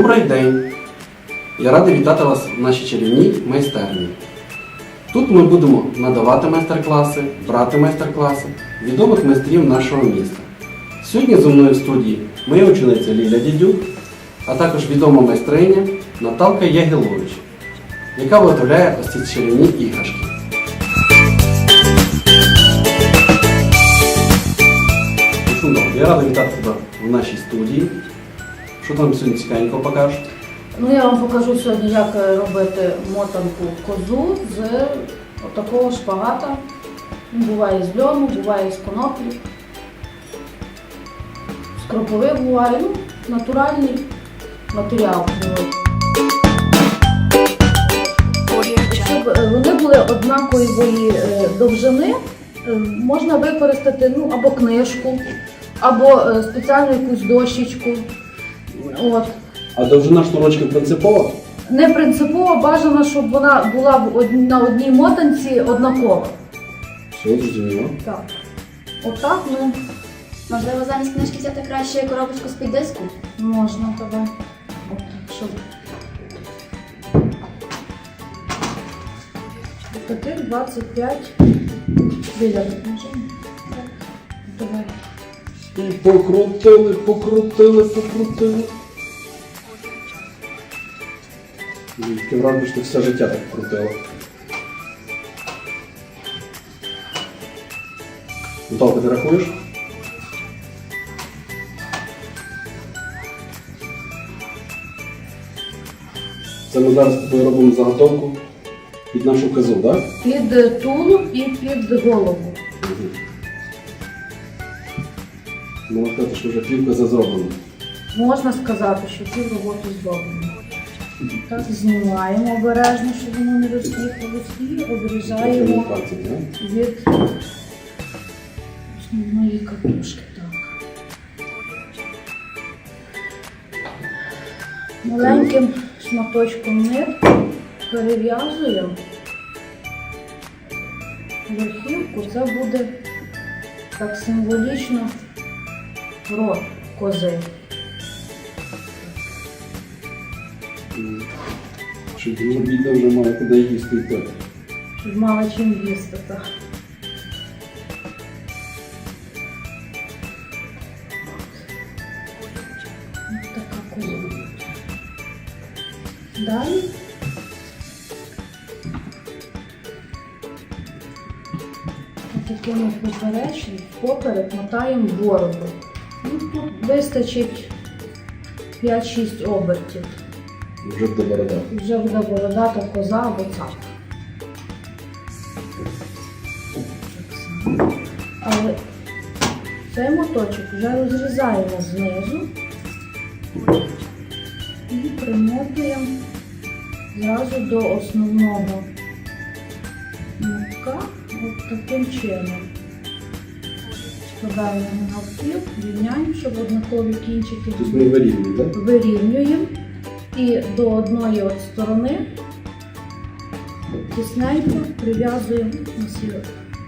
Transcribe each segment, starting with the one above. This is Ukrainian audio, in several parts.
Добрий день! Я радий вітати вас в нашій чарівній майстерні. Тут ми будемо надавати майстер-класи, брати майстер-класи відомих майстрів нашого міста. Сьогодні зі мною в студії моя учениця Ліля Дідюк, а також відома майстриня Наталка Ягілович, яка виготовляє ось ці чарівні іграшки. Ну, Я радий вітати тебе в нашій студії. Що там сьогодні цікавенького покажеш? Ну, я вам покажу сьогодні, як е, робити мотанку козу з такого шпагата. Буває з льону, буває з коноплі. З кропиви буває, ну, натуральний матеріал. Щоб е, вони були однакової е, довжини, можна використати ну, або книжку, або спеціальну якусь дощечку. От. А довжина шнурочка принципова? Не принципово бажано, щоб вона була в од- на одній мотанці однакова. Все, зрозуміло. Так. Отак ну, Можливо, замість книжки взяти краще коробочку з-під диску? можна тебе. Отак, щоб. Таких 25 біля. Давай. І покрутили, покрутили, покрутили. Враження, що ти все життя так крутила. Наталка, ти рахуєш? Це ми зараз тобою робимо заготовку під нашу козу, так? Під тулуб і під голову. Можна сказати, що вже півка зроблена. Можна сказати, що цю роботу зроблено. Так, знімаємо обережно, щоб воно не роз'їхалось, і обрізаємо від основної катушки. Так. Маленьким шматочком нитки перев'язуємо верхівку. Це буде так символічно рот кози. Щоб бідна вже має куди їсти йти. Щоб мала чим їсти. Так. Ось така коза. Далі. Такими поперечні, поперек мотаємо бороду. Тут вистачить 5-6 обертів. Вже до борода. Вже буде бородата коза або цап. Але цей моточок вже розрізаємо знизу і примотуємо зразу до основного мотка от таким чином. Складаємо навпіл, рівняємо, щоб однакові кінчики Тобто ми вирівнюємо, так? вирівнюємо і до одної от сторони тісненько прив'язуємо на сі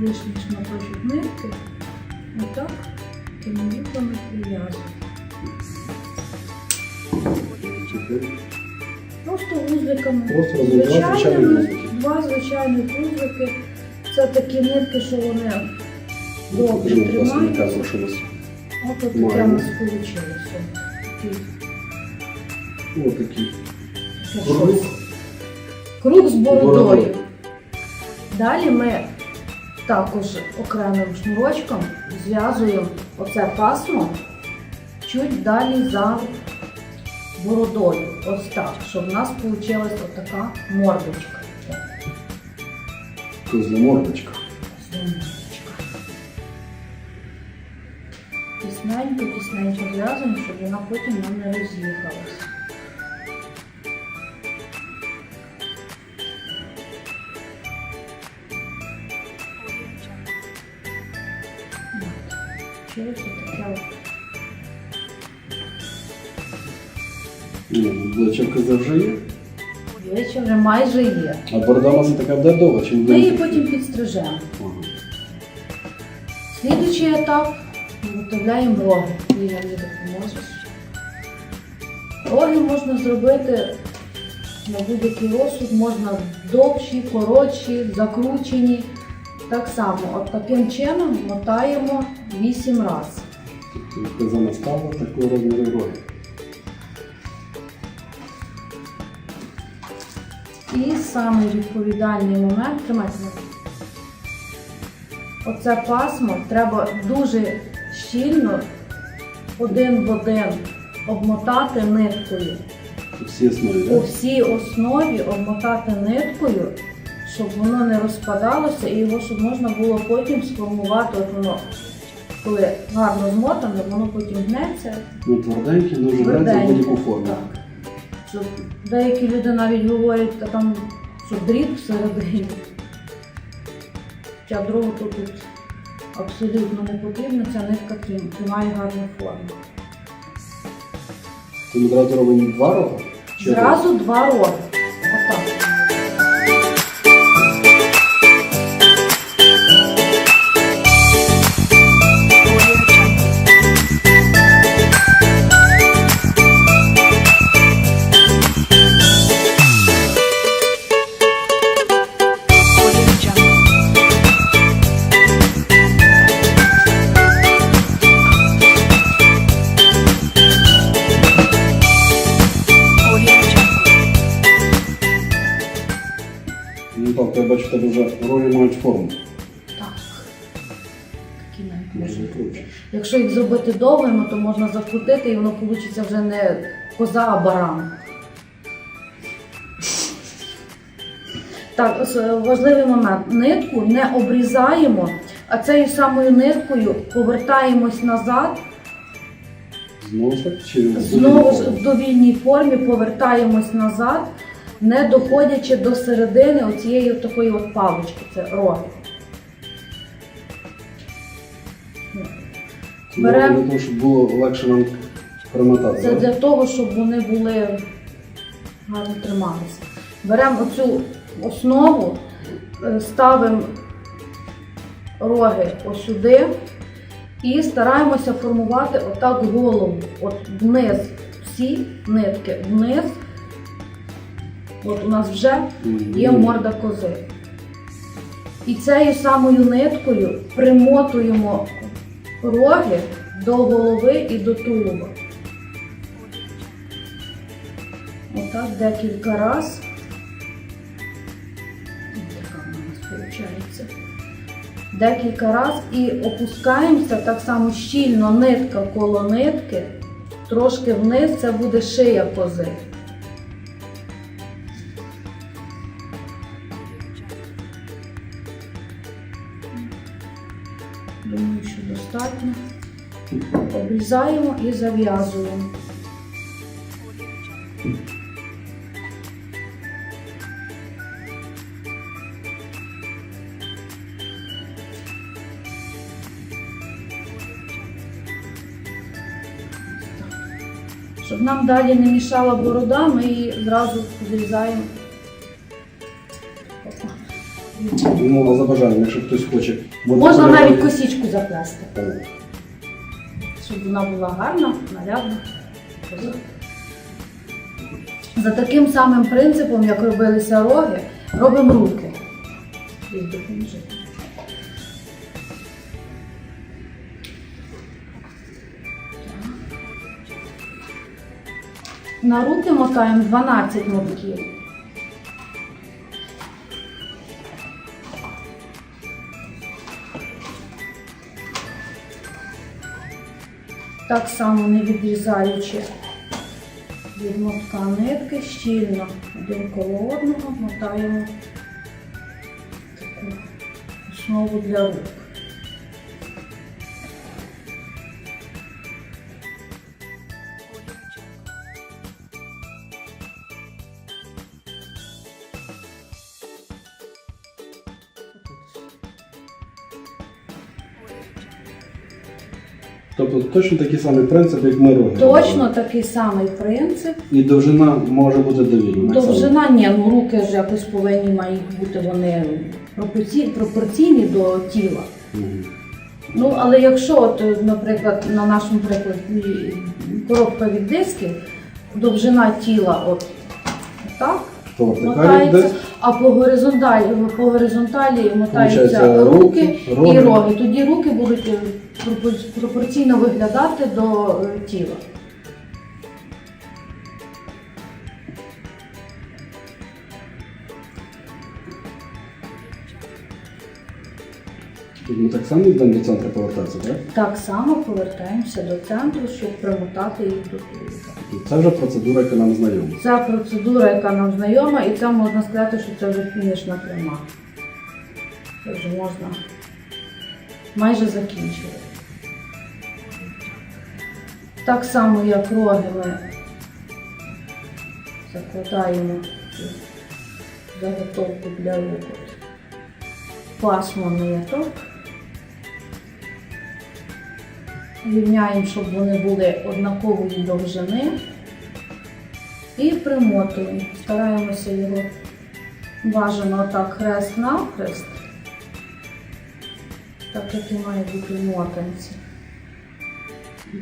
лишній шматочок нитки. Отак такими нитками прив'язуємо. Просто вузликами. Просто Звичайними, два звичайні вузлики. Це такі нитки, що вони добре у нас. От Маємо. вийшло. Ось такий. Круг. Круг з бородою. Бородою. Далі ми також окремим шнурочком зв'язуємо оце пасмо чуть далі за бородою. Ось так, щоб в нас вийшла така мордочка. Козла мордочка. Тісненько, тісненько зв'язуємо, щоб вона потім нам не роз'їхалася. Чуєте таке от Ну, Обличчя вже є. Обличчя вже майже є. А борода у нас така буде довга, чи Ми її потім підстрижемо. Ага. Слідуючий етап виготовляємо роги. Ліля, мені допоможеш. Роги можна зробити на будь-який розсуд, можна довші, коротші, закручені. Так само, от таким чином мотаємо 8 разів. Тобто за наставу такого розміру роги. І самий відповідальний момент тримайте. Оце пасмо треба дуже щільно один в один обмотати ниткою. По всій основі, так? всій основі обмотати ниткою, щоб воно не розпадалося і його щоб можна було потім сформувати. От воно, коли гарно змотане, воно потім гнеться. Ну, тверденькі, ну вже грається в будь-яку форму. Так. Щоб деякі люди навіть говорять, та там що дріб всередині. Хоча дрова тут абсолютно не потрібно, ця нитка трим- тримає гарну форму. Тому одразу робимо два рога? Чи? Зразу два роги. Отак. Роги форму. Так. Такі навіть можуть бути. Якщо їх зробити довгими, то можна закрутити і воно вийде вже не коза, а баран. Так, е, важливий момент. Нитку не обрізаємо, а цією самою ниткою повертаємось назад, Знову ж так? Чи знову ж формі? в довільній формі повертаємось назад, не доходячи до середини оцієї от такої от палички, це роги. Це берем- Для того, щоб було легше нам примотати. Це так? для того, щоб вони були гарно трималися. Беремо оцю основу, е, ставимо роги ось сюди і стараємося формувати отак голову. От вниз всі нитки вниз. От у нас вже є морда кози. І цією самою ниткою примотуємо роги до голови і до тулуба. Отак декілька раз. Декілька раз і опускаємося так само щільно нитка коло нитки, трошки вниз це буде шия кози. Думаю, що достатньо. Обрізаємо і зав'язуємо. Щоб нам далі не мішала борода, ми її зразу зрізаємо. Ну, за бажанням, якщо хтось хоче. Можна навіть косічку заплести. Щоб вона була гарна, нарядна. За таким самим принципом, як робилися роги, робимо руки. На руки мотаємо 12 мотків. Так само не відрізаючи від мотка нитки, щільно один коло одного мотаємо таку основу для рук. Тобто точно такий самий принцип, як ми роги. Точно такий самий принцип. І довжина може бути довільна. Довжина ні, ну руки ж якось повинні мають бути вони пропорці- пропорційні до тіла. Мгм. Ну, але якщо, от, наприклад, на нашому прикладі коробка від дисків, довжина тіла от так мотається, а по горизонталі, по горизонталі мотаються руки, руки, і роги. Тоді руки будуть е, пропорційно виглядати до е, тіла. Ми так само йдемо до центру повертатися, так? Так само повертаємося до центру, щоб примотати їх до тулуба. Це вже процедура, яка нам знайома. Ця процедура, яка нам знайома, і це можна сказати, що це вже фінішна пряма. Це вже можна майже закінчувати. Так само, як роги ми закладаємо заготовку для рук. Пасмо ниток. Рівняємо, щоб вони були однакової довжини. І примотуємо. Стараємося його бажано отак хрест навхрест, так як і має бути мотанці.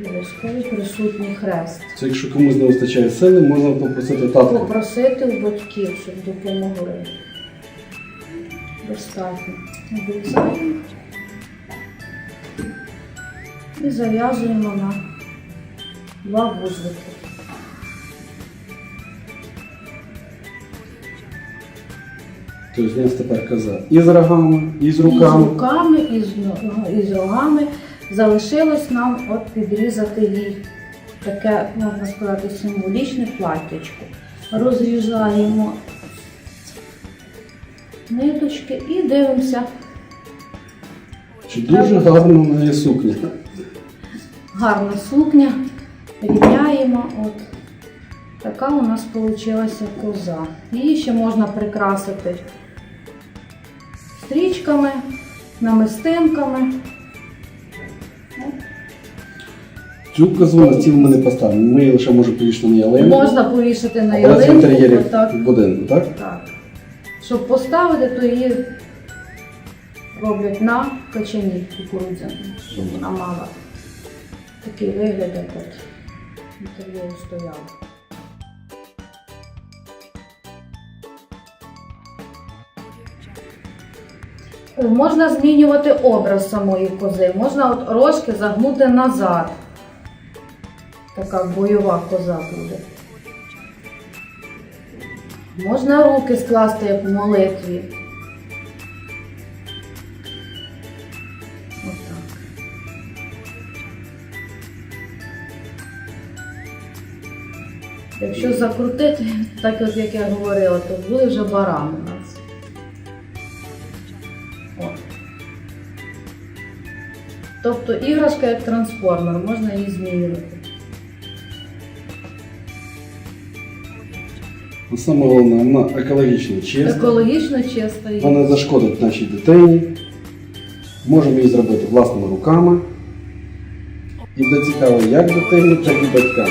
Обов'язково присутній хрест. Це якщо комусь не вистачає сили, можна попросити татку. Попросити у батьків, щоб допомогли. Достатньо. Обрізаємо і зав'язуємо на два вузлики. Тобто нас тепер коза і з рогами, і з І з руками. руками, і з, і з рогами. Залишилось нам от підрізати їй таке, можна сказати, символічне платтячко. Розрізаємо ниточки і дивимося. Чи дуже гарно в неї сукня. Гарна сукня. Рівняємо. От. Така у нас вийшла коза. Її ще можна прикрасити стрічками, намистинками. Цю козу на стіл ми не поставимо. Ми її лише можемо повішати на ялинку. Можна повішати на Але в ялинку. інтер'єрі отак. будинку, так? Так. Щоб поставити, то її роблять на качані кукурудзяні, щоб вона мала такий вигляд, як от інтер'єрі стояла. Можна змінювати образ самої кози. Можна от рожки загнути назад. Така бойова коза буде. Можна руки скласти, як в молитві. Отак. Якщо закрутити, так от як я говорила, то були вже барани у нас. О. Тобто іграшка як трансформер, можна її змінювати. А Саме головне, вона екологічно чиста. Екологічно чиста. Вона не зашкодить нашій дитині. Можемо її зробити власними руками. І буде цікаво як дитині, так і батькам.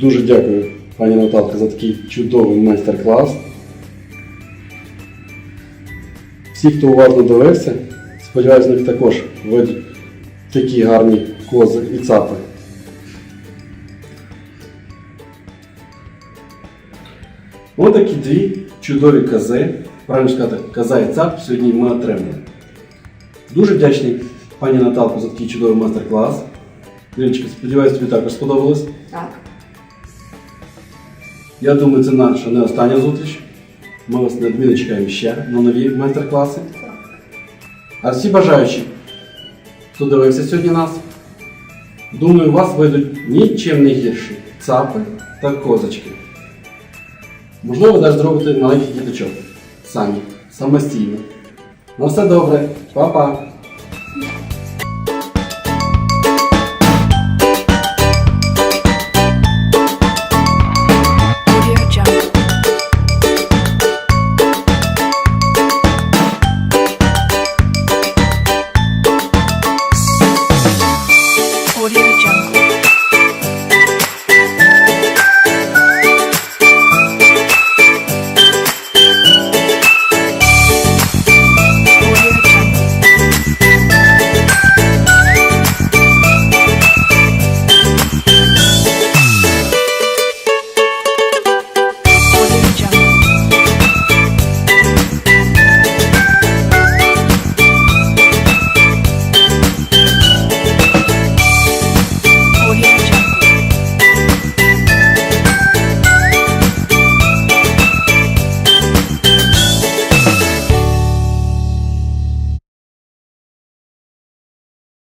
Дуже дякую, пані Наталка, за такий чудовий майстер-клас. Всі, хто уважно дивився, сподіваюся, в них також вийдуть такі гарні кози і цапи. Ось такі дві чудові кози, правильно сказати, коза і цап сьогодні ми отримали. Дуже вдячний пані Наталку за такий чудовий майстер-клас. Ліночка, сподіваюся, тобі також сподобалось. Так. Я думаю, це наша не остання зустріч. Ми вас неодмінно чекаємо ще на нові майстер-класи. А всі бажаючі, хто дивився сьогодні нас, думаю, у вас вийдуть нічим не гірші цапи та козочки. Можливо, ви навіть зробите маленьких діточок самі, самостійно. На все добре, Па-па!